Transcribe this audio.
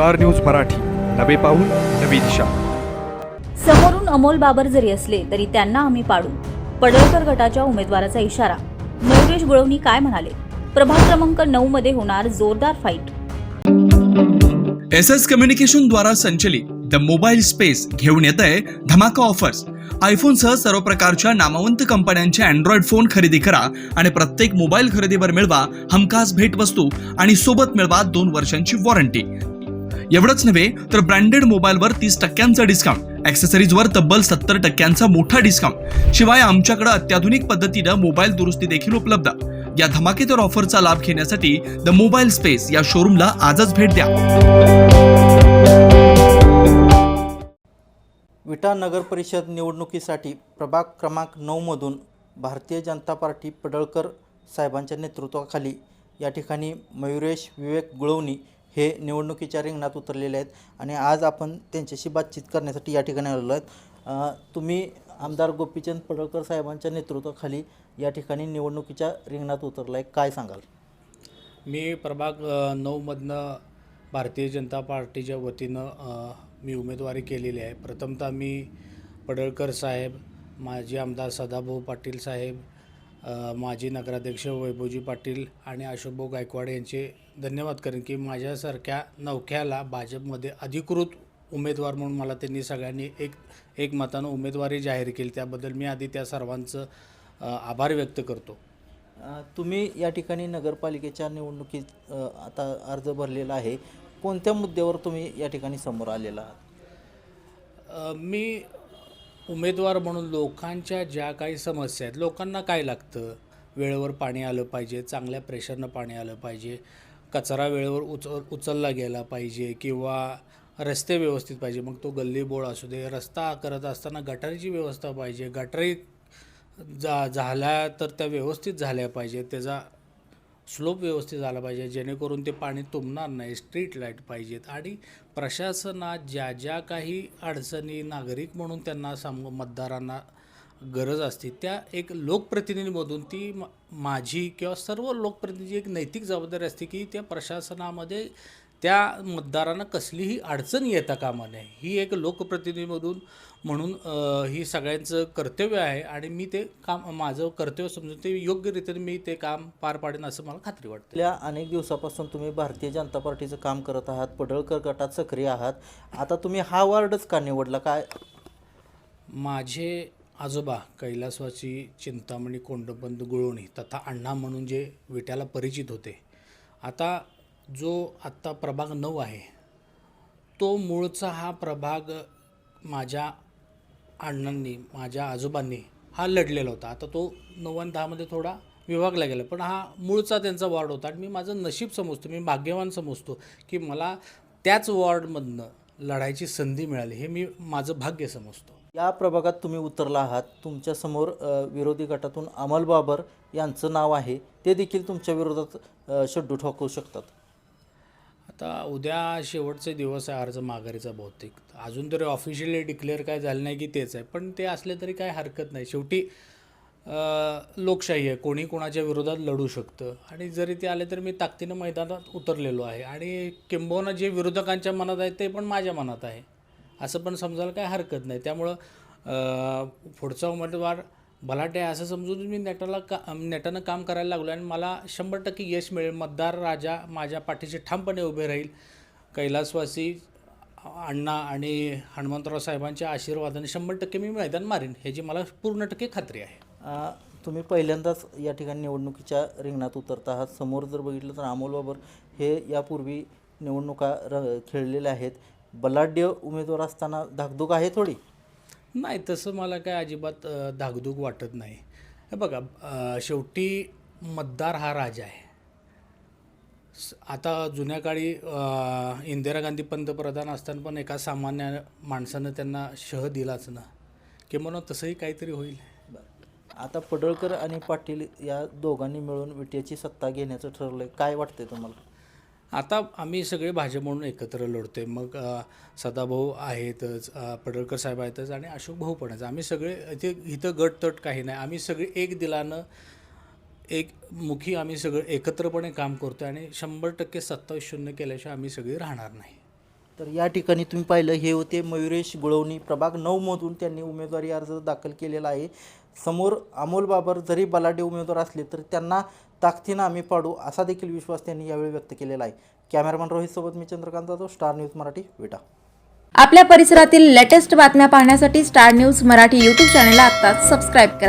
Star news Marathi. नवे पाऊल नवी दिशा. समोरून अमोल बाबर जरी असले तरी त्यांना आम्ही पाडू. पडळकर गटाच्या उमेदवाराचा इशारा. मयुरेश गुळवणी काय म्हणाले? प्रभाग क्रमांक नऊ मध्ये होणार जोरदार फाईट एस एस कम्युनिकेशन द्वारा संचलित द मोबाईल स्पेस घेऊन येत आहे धमाका ऑफर्स. आयफोनसह सर्व प्रकारच्या नामवंत कंपन्यांचे अँड्रॉइड फोन खरेदी करा आणि प्रत्येक मोबाईल खरेदीवर मिळवा हमखास भेटवस्तू आणि सोबत मिळवा दोन वर्षांची वॉरंटी एवढंच नव्हे तर ब्रँडेड मोबाईलवर तीस टक्क्यांचा डिस्काउंट ॲक्सेसरीजवर तब्बल सत्तर टक्क्यांचा मोठा डिस्काउंट शिवाय आमच्याकडे अत्याधुनिक पद्धतीनं मोबाईल दुरुस्ती देखील उपलब्ध. या धमाकेदार ऑफरचा लाभ घेण्यासाठी द मोबाईल स्पेस या शोरूमला आजच भेट द्या. विटा नगर परिषद निवडणुकीसाठी प्रभाग क्रमांक नऊमधून भारतीय जनता पार्टी पडळकर साहेबांच्या नेतृत्वाखाली या ठिकाणी मयुरेश विवेक गुळवणी हे निवडणुकीच्या रिंगणात उतरलेले आहेत आणि आज आपण त्यांच्याशी बातचीत करण्यासाठी या ठिकाणी आलेलो आहेत. तुम्ही आमदार गोपीचंद पडळकर साहेबांच्या नेतृत्वाखाली या ठिकाणी निवडणुकीच्या रिंगणात उतरला आहे काय सांगाल? मी प्रभाग नऊमधनं भारतीय जनता पार्टीच्या वतीनं मी उमेदवारी केलेली आहे. प्रथमतः मी पडळकर साहेब माजी आमदार सदाभाऊ पाटील साहेब माजी नगराध्यक्ष वैभवजी पाटील आणि अशोकभाऊ गायकवाड यांचे धन्यवाद. करेन की माझ्यासारख्या नौख्याला भाजपमध्ये अधिकृत उमेदवार म्हणून मला त्यांनी सगळ्यांनी एक एक मतानं उमेदवारी जाहीर केली. त्याबद्दल मी आधी त्या सर्वांचं आभार व्यक्त करतो. तुम्ही या ठिकाणी नगरपालिकेच्या निवडणुकीत आता अर्ज भरलेला आहे. कोणत्या मुद्द्यावर तुम्ही या ठिकाणी समोर आलेला आहात? मी उमेदवार म्हणून लोकांच्या ज्या काही समस्या आहेत लोकांना काय लागतं? वेळेवर पाणी आलं पाहिजे चांगल्या प्रेशरनं पाणी आलं पाहिजे कचरा वेळेवर उच उचलला गेला पाहिजे किंवा रस्ते व्यवस्थित पाहिजे. मग तो गल्ली बोळ असू दे रस्ता करत असताना गटारीची व्यवस्था पाहिजे. गटारी जा झाल्या तर त्या व्यवस्थित झाल्या पाहिजे त्याचा स्लोप व्यवस्थित झाला पाहिजे जेणेकरून ते पाणी तुंबणार नाही स्ट्रीट लाइट पाहिजेत. आणि प्रशासनात ज्या ज्या काही अडचणी नागरिक म्हणून त्यांना साम मतदारांना गरज असते त्या एक लोकप्रतिनिधीमधून ती माझी किंवा सर्व लोकप्रतिनिधी एक नैतिक जबाबदारी असते की त्या प्रशासनामध्ये त्या मतदारांना कसलीही अडचण येता कामा नये. ही एक लोकप्रतिनिधीमधून म्हणून ही सगळ्यांचं कर्तव्य आहे आणि मी ते काम माझं कर्तव्य समजून ते योग्यरीतीने मी ते काम पार पाडेन असं मला खात्री वाटते. गेल्या अनेक दिवसापासून तुम्ही भारतीय जनता पार्टीचं काम करत आहात पडळकर गटात सक्रिय आहात. आता तुम्ही हा वार्डच का निवडला? काय? माझे आजोबा कैलासवासी चिंतामणी कोंडबंद गुळवणी तथा अण्णा म्हणून जे विट्याला परिचित होते. आता जो आत्ता प्रभाग नऊ आहे तो मूळचा हा प्रभाग माझ्या अण्णांनी माझ्या आजोबांनी हा लढलेला होता. आता तो नऊ आणि दहामध्ये थोडा विभागला गेला पण हा मूळचा त्यांचा वॉर्ड होता. आणि मी माझं नशीब समजतो मी भाग्यवान समजतो की मला त्याच वॉर्डमधनं लढायची संधी मिळाली हे मी माझं भाग्य समजतो. या प्रभागात तुम्ही उतरला आहात. तुमच्यासमोर विरोधी गटातून अमल बाबर यांचं नाव आहे. ते देखील तुमच्या विरोधात शड्डू ठोकवू शकतात. आता उद्या शेवटचे दिवस आहे अर्ज माघारीचा बहुतेक. अजून तरी ऑफिशियली डिक्लेअर काय झालं नाही की तेच आहे. पण ते असले तरी काय हरकत नाही. शेवटी लोकशाही आहे. कोणी कोणाच्या विरोधात लढू शकतं. आणि जरी ते आले तर मी ताकदीनं मैदानात उतरलेलो आहे. आणि किंबहुना जे विरोधकांच्या मनात आहे ते पण माझ्या मनात आहे. असं पण समजायला काय हरकत नाही. त्यामुळं पुढचा उमेदवार भलाटे आहे असं समजून मी नेटाला का नेटानं काम करायला लागलो आणि मला शंभर टक्के यश मिळेल. मतदार राजा माझ्या पाठीशी ठामपणे उभे राहील. कैलासवासी अण्णा आणि हनुमंतराव साहेबांच्या आशीर्वादाने शंभर टक्के मी मैदान मारीन ह्याची मला पूर्ण टक्के खात्री आहे. तुम्ही पहिल्यांदाच या ठिकाणी निवडणुकीच्या रिंगणात उतरता आहात. समोर जर बघितलं तर अमोल बाबर हे यापूर्वी निवडणुका र खेळलेल्या आहेत. बलाढ्य उमेदवार असताना धाकधूक आहे थोडी? नाही तसं मला काय अजिबात अ, धाकधूक वाटत नाही. हे बघा शेवटी मतदार हा राजा आहे. स- आता जुन्या काळी इंदिरा गांधी पंतप्रधान असताना पण एका सामान्य माणसानं त्यांना शह दिलाच ना. किंवा तसंही काहीतरी होईल. आता पडळकर आणि पाटील या दोघांनी मिळून विट्याची सत्ता घेण्याचं ठरवलं आहे काय वाटतंय तुम्हाला? आता आम्ही सगळे भाजप म्हणून एकत्र लढतो आहे मग सदाभाऊ आहेतच पडळकर साहेब आहेतच आणि अशोक भाऊ पण आहेत. आम्ही सगळे इथे इथं गटतट काही नाही. आम्ही सगळे एक दिलानं एक मुखी आम्ही सगळं एकत्रपणे काम करतो आणि शंभर टक्के सत्तावीस शून्य केल्याशिवाय आम्ही सगळे राहणार नाही. तर या ठिकाणी तुम्ही पाहिलं हे होते मयुरेश गुळवणी प्रभाग नऊमधून त्यांनी उमेदवारी अर्ज दाखल केलेला आहे. समोर अमोल बाबर जरी बलाढ्य उमेदवार असले तर त्यांना ताकदीनं आम्ही पाडू असा देखील विश्वास त्यांनी यावेळी व्यक्त केलेला आहे. कॅमेरामॅन रोहितसोबत मी चंद्रकांत जाधव स्टार न्यूज मराठी विटा. आपल्या परिसरातील लेटेस्ट बातम्या पाहण्यासाठी स्टार न्यूज मराठी यूट्यूब चॅनलला आत्ताच सबस्क्राईब करा.